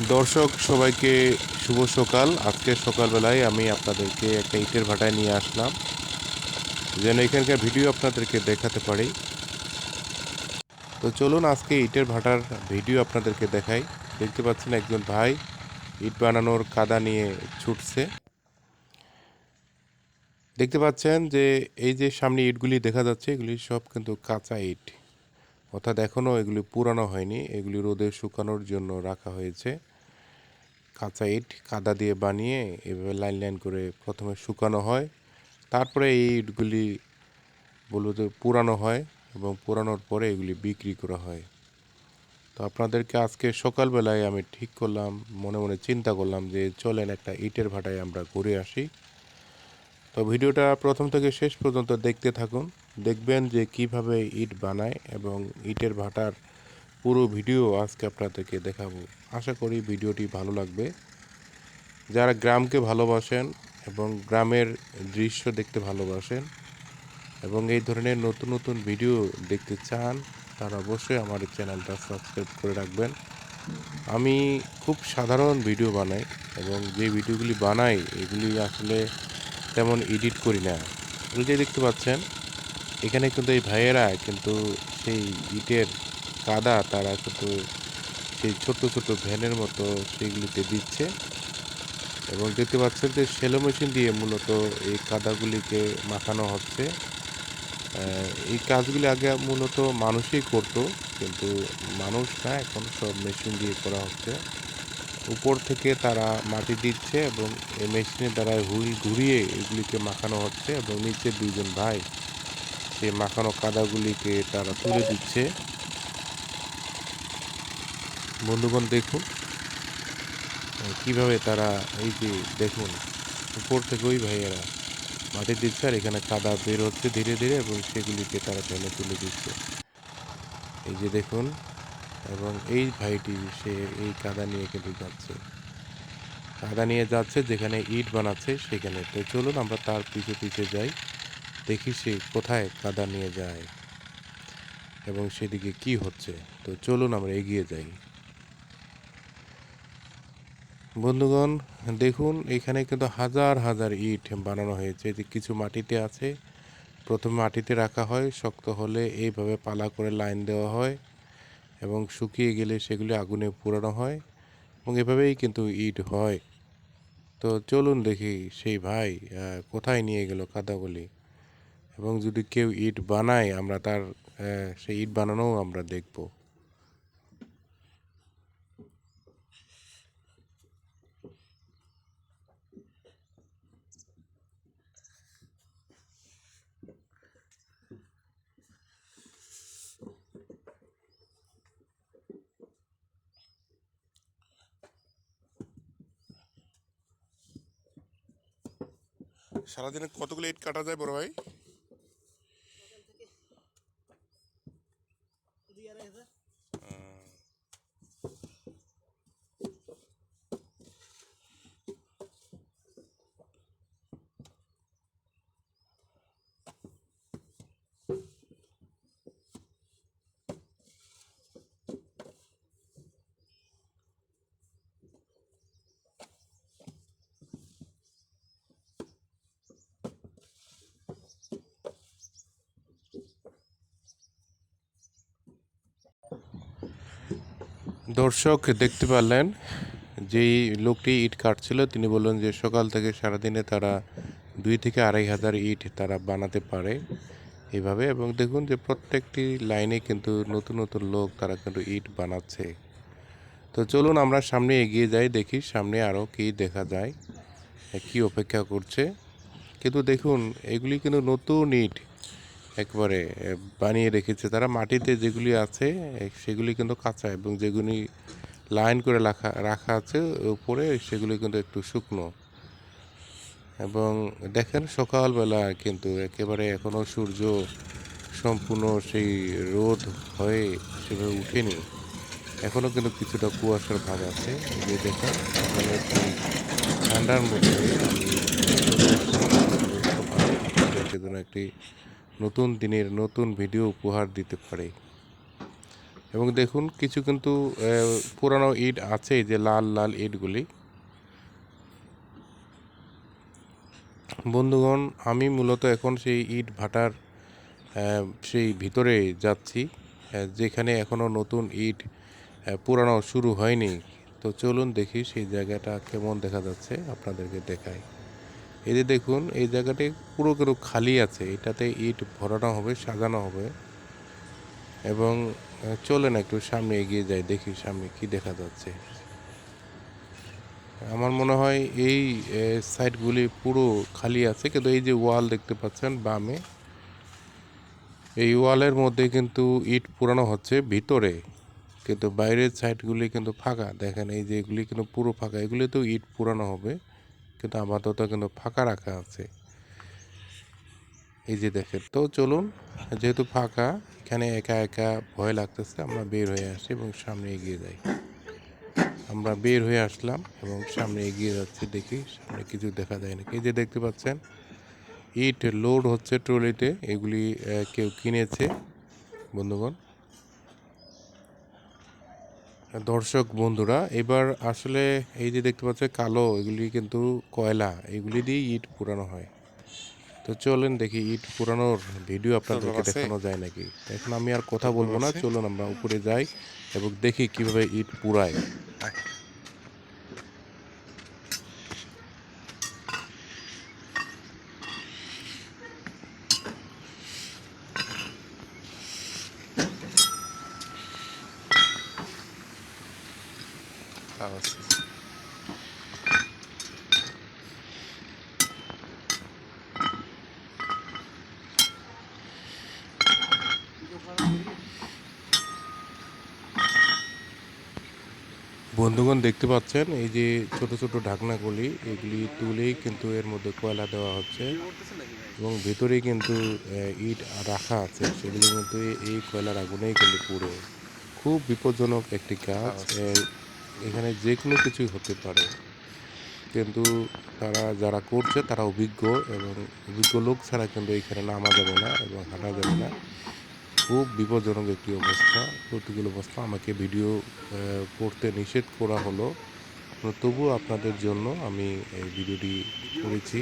দর্শক, সবাইকে শুভ সকাল। আজকে সকালবেলায় আমি আপনাদেরকে একটা ইটের ভাটায় নিয়ে আসলাম। যেন এখানকার ভিডিও আপনাদেরকে দেখাতে পারি। তো চলুন আজকে ইটের ভাটার ভিডিও আপনাদেরকে দেখাই। দেখতে পাচ্ছেন একজন ভাই ইট বানানোর কাদা নিয়ে ছুটছে। দেখতে পাচ্ছেন যে এই যে সামনে ইটগুলি দেখা যাচ্ছে, এগুলি সব কিন্তু কাঁচা ইট। অর্থাৎ এখনও এগুলি পুরানো হয়নি, এগুলি রোদে শুকানোর জন্য রাখা হয়েছে। কাঁচা ইট, কাদা দিয়ে বানিয়ে এভাবে লাইন লাইন করে প্রথমে শুকানো হয়, তারপরে এই ইটগুলি বলব যে পুরানো হয় এবং পুরানোর পরে এগুলি বিক্রি করা হয়। তো আপনাদেরকে আজকে সকালবেলায় আমি ঠিক করলাম, মনে মনে চিন্তা করলাম যে চলেন একটা ইটের ভাটায় আমরা ঘুরে আসি। তো ভিডিওটা প্রথম থেকে শেষ পর্যন্ত দেখতে থাকুন। দেখবেন যে কীভাবে ইট বানায় এবং ইটের ভাটার পুরো ভিডিও আজকে আপনাদেরকে দেখাবো। আশা করি ভিডিওটি ভালো লাগবে। যারা গ্রামকে ভালোবাসেন এবং গ্রামের দৃশ্য দেখতে ভালোবাসেন এবং এই ধরনের নতুন নতুন ভিডিও দেখতে চান, তারা অবশ্যই আমার চ্যানেলটা সাবস্ক্রাইব করে রাখবেন। আমি খুব সাধারণ ভিডিও বানাই এবং যে ভিডিওগুলি বানাই, এগুলি আসলে তেমন এডিট করি না। যে দেখতে পাচ্ছেন এখানে কিন্তু এই ভাইয়েরা কিন্তু সেই ইটের কাদা তারা কিন্তু সেই ছোট ছোট ভ্যানের মতো সেইগুলিতে দিচ্ছে। এবং দেখতে পাচ্ছেন যে সেলো মেশিন দিয়ে মূলত এই কাদাগুলিকে মাখানো হচ্ছে। এই কাজগুলি আগে মূলত মানুষই করতো, কিন্তু মানুষ না, এখন সব মেশিন দিয়ে করা হচ্ছে। উপর থেকে তারা মাটি দিচ্ছে এবং এই মেশিনের দ্বারা ঘুরিয়ে এগুলিকে মাখানো হচ্ছে এবং নিচে দুইজন ভাই সেই মাখানো কাদাগুলিকে তারা তুলে দিচ্ছে। বন্ধুগণ, দেখুন, কীভাবে তারা এই যে দেখুন, উপর থেকে ওই ভাইয়েরা মাটি দিচ্ছে আর এখানে কাদা বের হচ্ছে ধীরে ধীরে এবং সেগুলিকে তারা টেনে তুলে দিচ্ছে। এই যে দেখুন, এবং এই ভাইটি, সে এই কাদা নিয়ে কিন্তু যাচ্ছে। কাদা নিয়ে যাচ্ছে, যেখানে ইট বানাচ্ছে, সেখানে। তো চলুন, আমরা তার পিছে পিছে যাই। দেখি সে কোথায় কাদা নিয়ে যায় এবং সেদিকে কি হচ্ছে। তো চলুন আমরা এগিয়ে যাই। বন্ধুগণ, দেখুন, এখানে কিন্তু হাজার হাজার ইট বানানো হয়েছে। যে কিছু মাটিতে আছে। প্রথমে মাটিতে রাখা হয়, শক্ত হলে এইভাবে পালা করে লাইন দেওয়া হয় এবং শুকিয়ে গেলে সেগুলি আগুনে পোড়ানো হয় এবং এভাবেই কিন্তু ইট হয়। তো চলুন দেখি সেই ভাই কোথায় নিয়ে গেল কাদাগুলি। এবং যদি কেউ ইট বানায়, আমরা তার সেই ইট বানানোও আমরা দেখব। সারাদিনে কতগুলো ইট কাটা যায় বড় ভাই? দর্শক দেখতে পারলেন, যেই লোকটি ইট কাটছিল, তিনি বললেন যে সকাল থেকে সারাদিনে তারা দুই থেকে আড়াই হাজার ইট তারা বানাতে পারে এভাবে। এবং দেখুন যে প্রত্যেকটি লাইনে কিন্তু নতুন নতুন লোক তারা কিন্তু ইট বানাচ্ছে। তো চলুন আমরা সামনে এগিয়ে যাই, দেখি সামনে আরও কী দেখা যায়, কি অপেক্ষা করছে। কিন্তু দেখুন, এগুলি কিন্তু নতুন ইট। একবারে বানিয়ে রেখেছে। তারা মাটিতে যেগুলি আছে সেগুলি কিন্তু কাঁচা এবং যেগুলি লাইন করে রাখা রাখা আছে, উপরে সেগুলি কিন্তু একটু শুকনো। এবং দেখেন সকালবেলা কিন্তু একেবারে এখনও সূর্য সম্পূর্ণ সেই রোদ হয়ে সেভাবে উঠেনি। এখনও কিন্তু কিছুটা কুয়াশার ভাব আছে। যে দেখেন ঠান্ডার মধ্যে একটি নতুন দিনের নতুন ভিডিও উপহার দিতে পারে। এবং দেখুন, কিছু কিন্তু পুরানো ইট আছে যে লাল লাল ইটগুলি। বন্ধুগণ, আমি মূলত এখন সেই ইট ভাটার সেই ভিতরে যাচ্ছি যেখানে এখনও নতুন ইট পুরানো শুরু হয়নি। তো চলুন দেখি সেই জায়গাটা কেমন দেখা যাচ্ছে, আপনাদেরকে দেখাই। এই যে দেখুন এই জায়গাটি পুরো কিন্তু খালি আছে। এটাতে ইট ভরানো হবে সাজানো হবে। এবং আহ, চলেন একটু সামনে এগিয়ে যাই দেখি সামনে কি দেখা যাচ্ছে। আমার মনে হয় এই সাইডগুলি পুরো খালি আছে কিন্তু এই যে ওয়াল দেখতে পাচ্ছেন বামে এই ওয়ালের মধ্যে কিন্তু ইট পুরানো হচ্ছে ভিতরে। কিন্তু বাইরের সাইডগুলি কিন্তু ফাঁকা। দেখেন এই যে এগুলি কিন্তু পুরো ফাঁকা। এগুলি তো ইট পুরানো হবে। কিন্তু আপাতত কিন্তু ফাঁকা রাখা আছে। এই যে দেখেন, তো চলুন, যেহেতু ফাঁকা, এখানে একা একা ভয় লাগতেছে, আমরা বের হয়ে আসি এবং সামনে এগিয়ে যাই। আমরা বের হয়ে আসলাম এবং সামনে এগিয়ে যাচ্ছি, দেখি সামনে কিছু দেখা যায় না এই যে দেখতে পাচ্ছেন, ইট লোড হচ্ছে ট্রলিতে, এগুলি কেউ কিনেছে, বন্ধুগণ। দর্শক বন্ধুরা এবার আসলে এই যে দেখতে পাচ্ছে কালো এগুলি কিন্তু কয়লা এগুলি দিয়ে ইট পুরানো হয়। তো চলেন দেখি ইট পুরানোর ভিডিও আপনাদেরকে দেখানো যায় নাকি? এখন আমি আর কথা বলব না চলুন আমরা উপরে যাই এবং দেখি কীভাবে ইট পুরায় তাও বন্ধুগণ দেখতে পাচ্ছেন এই যে ছোট ছোট ঢাকনাগুলি এগুলি তুলেই কিন্তু এর মধ্যে কয়লা দেওয়া হচ্ছে এবং ভেতরে কিন্তু ইট রাখা আছে। সেগুলির মধ্যে এই কয়লার আগুনেই কিন্তু পুড়ে। খুব বিপজ্জনক একটি কাজ। এখানে যে কোনো কিছুই হতে পারে। কিন্তু তারা যারা করছে, তারা অভিজ্ঞ এবং অভিজ্ঞ লোক ছাড়া কিন্তু এখানে নামা যাবে না এবং হাঁটা যাবে না। খুব বিপজ্জনক একটি অবস্থা। প্রতিকূল অবস্থা। আমাকে ভিডিও করতে নিষেধ করা হলো। তবুও আপনাদের জন্য আমি এই ভিডিওটি করেছি।